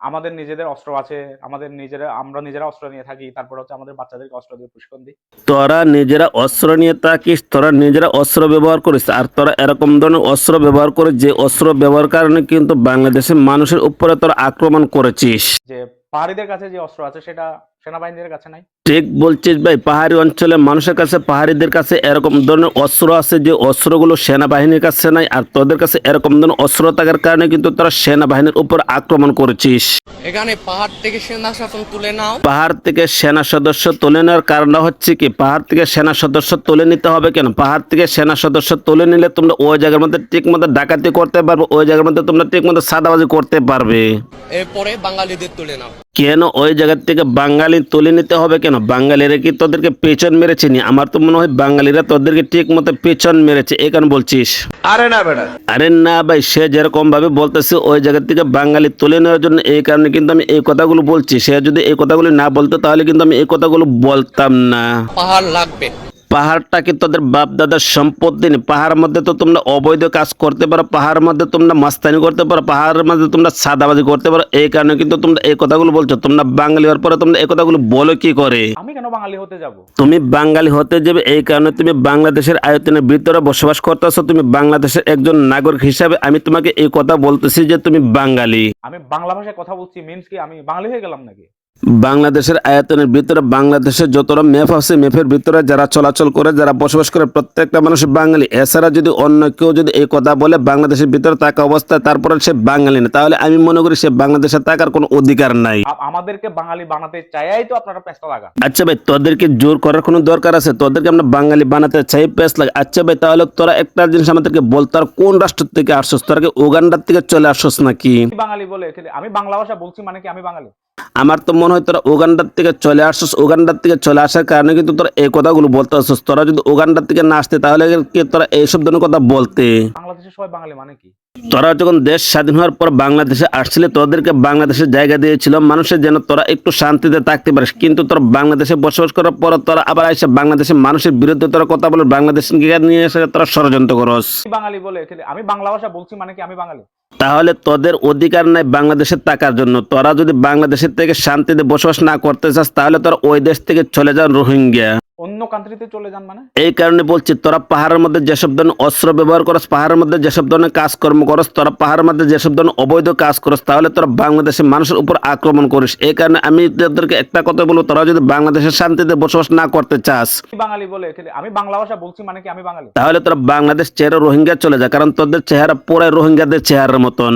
আমাদের নিজেদের অস্ত্র আছে আমাদের নিজেরা আমরা নিজেরা অস্ত্র নিয়ে থাকি তারপর হচ্ছে আমাদের বাচ্চাদেরকে অস্ত্র দিয়ে প্রশিক্ষণ দিই। তোরা নিজেরা অস্ত্র নিয়ে থাকিস তোরা নিজেরা অস্ত্র ব্যবহার করিস আর তোরা এরকম ধরনের অস্ত্র ব্যবহার করে যে অস্ত্র ব্যবহার কারণে কিন্তু বাংলাদেশের মানুষের উপরে তোরা আক্রমণ করেছিস। যে পাহাড়িদের কাছে যে অস্ত্র আছে সেটা সেনাবাহিনীদের কাছে নাই। ঠিক বলছিস ভাই পাহাড়ি অঞ্চলে মানুষের কাছে পাহাড়িদের কাছে এরকম ধরনের অস্ত্র আছে যে অস্ত্রগুলো সেনাবাহিনীর কাছে নাই আর তোদের কাছে এরকম ধরনের অস্ত্র থাকার কারণে কিন্তু তোরা সেনাবাহিনীর উপর আক্রমণ করেছিস। এখানে পাহাড় থেকে সেনা শাসন তুলে নাও। পাহাড় থেকে সেনা সদস্য তুলে নেওয়ার কারণটা হচ্ছে কি পাহাড় থেকে সেনা সদস্য তুলে নিতে হবে কেন? পাহাড় থেকে সেনা সদস্য তুলে নিলে তোমরা ওই জায়গার মধ্যে ঠিক মতো ডাকাতি করতে পারবে ওই জায়গার মধ্যে তোমরা ঠিক মতো সাদাবাজি করতে পারবে। এরপরে বাঙালিদের তুলে নাও। কেন ওই জায়গার থেকে বাঙালি তুলে নিতে হবে কেন? বাঙালিরা কি তোদেরকে পেছন মেরেছে নি? আমার তো মনে হয় বাঙালিরা তোদেরকে ঠিক মতো পেছন মেরেছে। এই কারণ বলছিস? আরে না বেটা। আরে না ভাই সে যেরকম ভাবে বলতেছে ওই জায়গার থেকে বাঙালি তুলে নেওয়ার জন্য এই কারণে কিন্তু আমি এই কথাগুলো বলছি। সে যদি এই কথাগুলো না বলতো তাহলে কিন্তু আমি এই কথাগুলো বলতাম না। পাহাড় লাগবে। পাহাড়টা কি তোদের বাপ দাদার সম্পত্তি নেই? পাহাড়ের মধ্যে তো তোমরা অবৈধ কাজ করতে পারো পাহাড়ের মধ্যে তোমরা মাস্তানি করতে পারো পাহাড়ের মধ্যে তোমরা সাদাবাজি করতে পারো। এই কারণে কিন্তু তোমরা এই কথাগুলো বলছো। তোমরা বাঙালি হওয়ার পরে তোমরা এই কথাগুলো বলো কি করে? আমি কেন বাঙালি হতে যাব? তুমি বাঙালি হতে যাবে এই কারণে তুমি বাংলাদেশের আয়তনের ভিতরে বসবাস করতেছো। তুমি বাংলাদেশের একজন নাগরিক হিসাবে আমি তোমাকে এই কথা বলতেছি যে তুমি বাঙালি। আমি বাংলা ভাষায় কথা বলছি মিন্স কি আমি বাঙালি হয়ে গেলাম নাকি? বাংলাদেশের আয়তনের ভিতরে বাংলাদেশের যতটা ম্যাপ আছে ম্যাপের ভিতরে যারা চলাচল করে যারা বসবাস করে প্রত্যেকটা মানুষ বাঙালি। এছাড়া যদি অন্য কেউ যদি এই কথা বলে বাংলাদেশের ভিতরে থাকা অবস্থায় তারপরে সে বাঙালি না। তাহলে আমি মনে করি সে বাংলাদেশে থাকার কোনো অধিকার নাই। আমাদেরকে বাঙালি বানাতে চাইয়াই তো আপনারা পেঁচটা লাগান। আচ্ছা ভাই তোদেরকে জোর করার কোনো দরকার আছে? তোদেরকে আমরা বাঙালি বানাতে চাই পেস লাগে আচ্ছা ভাই তাহলে তোরা একটা জিনিস আমাদেরকে বল তোর কোন রাষ্ট্র থেকে আসছস? তোরা কি উগান্ডার থেকে চলে আসছস নাকি? বাঙালি বলে আমি বাংলা ভাষা বলছি মানে কি আমি বাঙালি? আমার তো মনে হয় তোরা উগান্ডার থেকে চলে আসছস উগান্ডার থেকে চলে আসার কারণে কিন্তু তোরা এই কথাগুলো বলতে আসছস। তোরা যদি উগান্ডার থেকে না আসতে তাহলে কি তোরা এইসব ধরনের কথা বলতে? বাংলাদেশের সবাই বাঙালি মানে কি? তোরা যখন দেশ স্বাধীন হওয়ার পর বাংলাদেশে আসছিলে তোদেরকে বাংলাদেশের জায়গা দিয়েছিল মানুষের যেন তোরা একটু শান্তিতে থাকতে পারিস। কিন্তু তোরা বাংলাদেশে বসবাস করার পর তোরা আবার এসে বাংলাদেশের মানুষের বিরুদ্ধে তোরা কথা বলে বাংলাদেশকে নিয়ে এসে তোরা ষড়যন্ত্র করস। বাঙালি বলে আমি বাংলা ভাষা বলছি মানে কি আমি বাঙালি? তাহলে তোদের অধিকার নাই বাংলাদেশে থাকার জন্য। তোরা যদি বাংলাদেশের থেকে শান্তিতে বসবাস না করতে চাস, তাহলে তোরা ওই দেশ থেকে চলে যান রোহিঙ্গা। অন্য কান্ট্রিতে চলে যান মানে? এই কারণে বলছি তোরা পাহাড়ের মধ্যে যেসব ধরনের অস্ত্র ব্যবহার করস পাহাড়ের মধ্যে যেসব ধরনের কাজকর্ম করস তোরা পাহাড়ের মধ্যে যেসব ধরনের অবৈধ কাজ করস তাহলে তোরা বাংলাদেশের মানুষের উপর আক্রমণ করিস। এই কারণে আমি তোদেরকে একটা কথা বলব তোরা যদি বাংলাদেশের শান্তিতে বসবাস না করতে চাস বাঙালি বলে আমি বাংলা ভাষা বলছি মানে কি আমি বাঙালি? তাহলে তোরা বাংলাদেশ চেহারা রোহিঙ্গা চলে যা কারণ তোদের চেহারা পুরাই রোহিঙ্গাদের চেহারার মতন।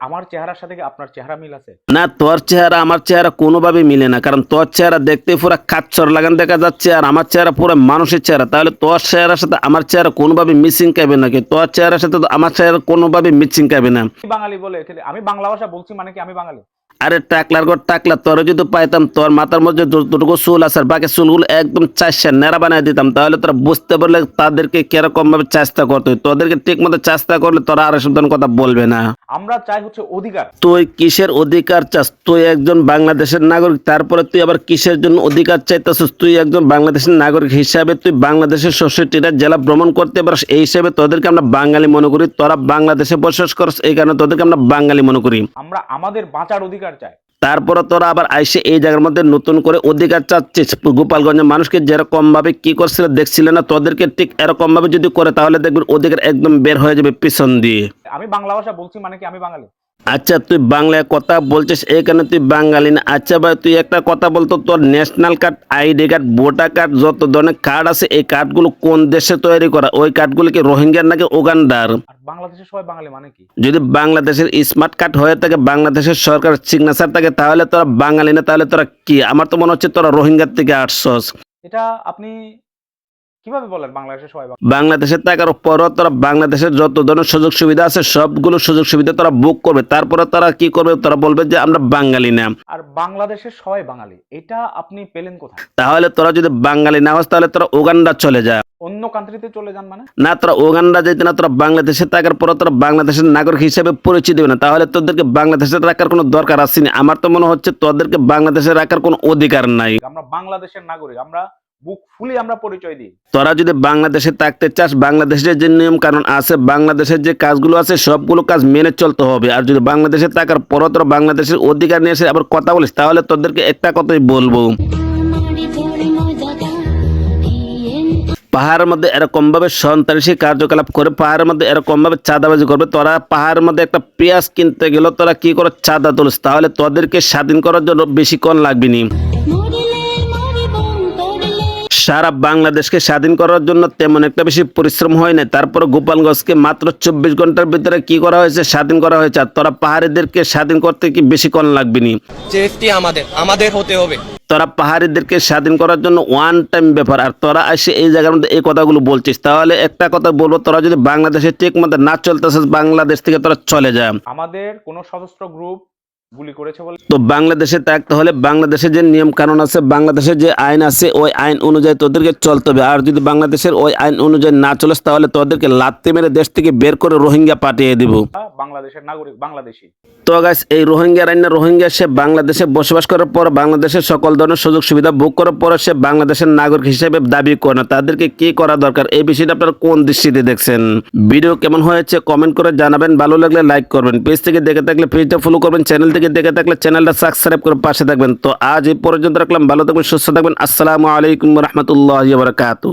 আমার চেহারার সাথে কি আপনার চেহারা মিল আছে? না তোর চেহারা আমার চেহারা কোনোভাবে মিলে না কারণ তোর চেহারা দেখতে পুরো কাচ্চর লাগান দেখা যাচ্ছে আর আমার চেহারা পুরো মানুষের চেহারা। তাহলে তোর চেহারার সাথে আমার চেহারা কোনোভাবে মিসিং খাবে নাকি তোর চেহারার সাথে তো আমার চেহারা কোনোভাবে মিসিং খাবে না। বাঙালি বলে আমি বাংলা ভাষা বলছি মানে কি আমি বাঙালি? আরে টাকলার ঘর টাকলা তোর যদি পাইতাম তোর মাথার মধ্যে যতটুকু চুল আছে বাকি চুলগুলো একদম চাষা নেড়া বানিয়ে দিতাম তাহলে তোরা বুঝতে পারলে তাদেরকে কীরকম ভাবে চেষ্টা করতে তোদেরকে ঠিক মতো চেষ্টা করলে তোরা আর ধরনের কথা বলবে না। আমরা চাই হচ্ছে অধিকার। তুই কিসের অধিকার চাস? তুই একজন বাংলাদেশের নাগরিক তারপরে তুই আবার কিসের জন্য অধিকার চাইতেছিস? তুই একজন বাংলাদেশের নাগরিক হিসাবে তুই বাংলাদেশের সোসাইটিটা জেলা ভ্রমণ করতে পারিস এই হিসাবে তোদেরকে আমরা বাঙালি মনে করি। তোরা বাংলাদেশে বসবাস করস এই কারণে তোদেরকে আমরা বাঙালি মনে করি। আমরা আমাদের বাঁচার অধিকার চাই। তারপরে তোরা আবার আইসে এই জায়গার মধ্যে নতুন করে অধিকার চাচ্ছিস। গোপালগঞ্জের মানুষকে যেরকম ভাবে কি করছিল দেখছিল না, তোদেরকে ঠিক এরকম ভাবে যদি করে, তাহলে দেখবেন অধিকার একদম বের হয়ে যাবে পিছন দিয়ে। আমি বাংলা ভাষা বলছি মানে কি আমি বাঙালি? আচ্ছা তুই বাংলায় কথা বলছিস এইখানে তুই বাঙালি না। আচ্ছা ভাই তুই একটা কথা বলতো তোর national card ID card voter card যত ধরনের কার্ড আছে এই কার্ডগুলো কোন দেশে তৈরি করা? ওই কার্ডগুলো কি রোহিঙ্গার নাকি উগান্ডার? আর বাংলাদেশের সবাই বাঙালি মানে কি? যদি বাংলাদেশের স্মার্ট কার্ড হয়ে থাকে বাংলাদেশের সরকার সিগনেচার থাকে তাহলে তোরা বাঙালি না তাহলে তোরা কি? আমার তো মনে হচ্ছে তোরা রোহিঙ্গার থেকে আসছস। এটা আপনি কীভাবে বলেন সবাই বাংলাদেশে থাকার পরও তোরা বাংলাদেশের যত ধরনের সুযোগ সুবিধা আছে সবগুলো সুযোগ সুবিধা তোরা বুক করবে। তারপরে তারা কি করবে? তারা বলবে যে আমরা বাঙালি না। আর বাংলাদেশের সবাই বাঙালি এটা আপনি পেলেন কোথায়? তাহলে তোরা যদি বাঙালি না হস তাহলে তোরা উগান্ডা চলে যা। অন্য কান্ট্রিতে চলে যান মানে? না তোরা উগান্ডা যেতে না তোরা বাংলাদেশে থাকার পর তোরা বাংলাদেশের নাগরিক হিসেবে পরিচয় দেবে না। তাহলে তোদেরকে বাংলাদেশে রাখার কোনো দরকার আসেনি আমার তো মনে হচ্ছে তোদেরকে বাংলাদেশে রাখার কোনো অধিকার নাই। আমরা বাংলাদেশের নাগরিক আমরা বুক ফুলি আমরা পরিচয় দিই। তোরা যদি বাংলাদেশে থাকতে চাস, বাংলাদেশের যে নিয়ম কানুন আছে, বাংলাদেশের যে কাজগুলো আছে, সবগুলো কাজ মেনে চলতে হবে। আর যদি বাংলাদেশে থাকার পরও তোরা বাংলাদেশের অধিকার নিয়ে এসে আবার কথা বলিস, তাহলে তোদেরকে একটা কথাই বলব। পাহাড়ের মধ্যে এরকম ভাবে সন্ত্রাসী কার্যকলাপ করে, পাহাড়ের মধ্যে এরকম ভাবে চাঁদাবাজি করবে, তোরা পাহাড়ের মধ্যে একটা পেঁয়াজ কিনতে গেল তোরা কি করে চাঁদা তুলিস? তাহলে তোদেরকে স্বাধীন করার জন্য বেশিক্ষণ লাগবে নি। সারা বাংলাদেশকে স্বাধীন করার জন্য তেমন একটা বেশি পরিশ্রম হয় না তারপরে গোপালগঞ্জকে মাত্র চব্বিশ ঘণ্টার ভিতরে কি করা হয়েছে স্বাধীন করা হয়েছে? আর তোরা পাহাড়িদেরকে স্বাধীন করতে কি বেশিক্ষণ লাগবে নি আমাদের আমাদের হতে হবে। তোরা পাহাড়িদেরকে স্বাধীন করার জন্য ওয়ান টাইম ব্যাপার। আর তোরা এসে এই জায়গার মধ্যে এই কথাগুলো বলছিস। তাহলে একটা কথা বলব তোরা যদি বাংলাদেশে ঠিক মতো না চলতেছিস বাংলাদেশ থেকে তোরা চলে যা। আমাদের কোনো সশস্ত্র গ্রুপ তো বাংলাদেশে থাকতে হলে বাংলাদেশের যে নিয়ম কানুন আছে বাংলাদেশের যে আইন আছে ওই আইন অনুযায়ী তোদেরকে চলতে হবে। আর যদি বাংলাদেশের ওই আইন অনুযায়ী না চলে তাহলে তোদেরকে লাত্তি মেরে দেশ থেকে বের করে রোহিঙ্গা পাঠিয়ে দিব। বাংলাদেশের নাগরিক বাংলাদেশি। গাইস এই রোহিঙ্গা রান্না রোহিঙ্গা সে বাংলাদেশে বসবাস করার পর বাংলাদেশের সকল ধরনের সুযোগ সুবিধা ভোগ করার পর সে বাংলাদেশের নাগরিক হিসেবে দাবি করে না। তাদেরকে কি করা দরকার? এই বিষয়টা আপনারা কোন দৃষ্টিতে দেখছেন? ভিডিও কেমন হয়েছে কমেন্ট করে জানাবেন। ভালো লাগলে লাইক করবেন। পেজ থেকে দেখে থাকলে পেজটা ফলো করবেন। চ্যানেল থেকে দেখে থাকলে চ্যানেলটা সাবস্ক্রাইব করে পাশে থাকবেন। তো আজ এই পর্যন্ত রাখলাম। ভালো থাকবেন, সুস্থ থাকবেন। আসসালামু আলাইকুম রহমতুল্লাহ বারকাতু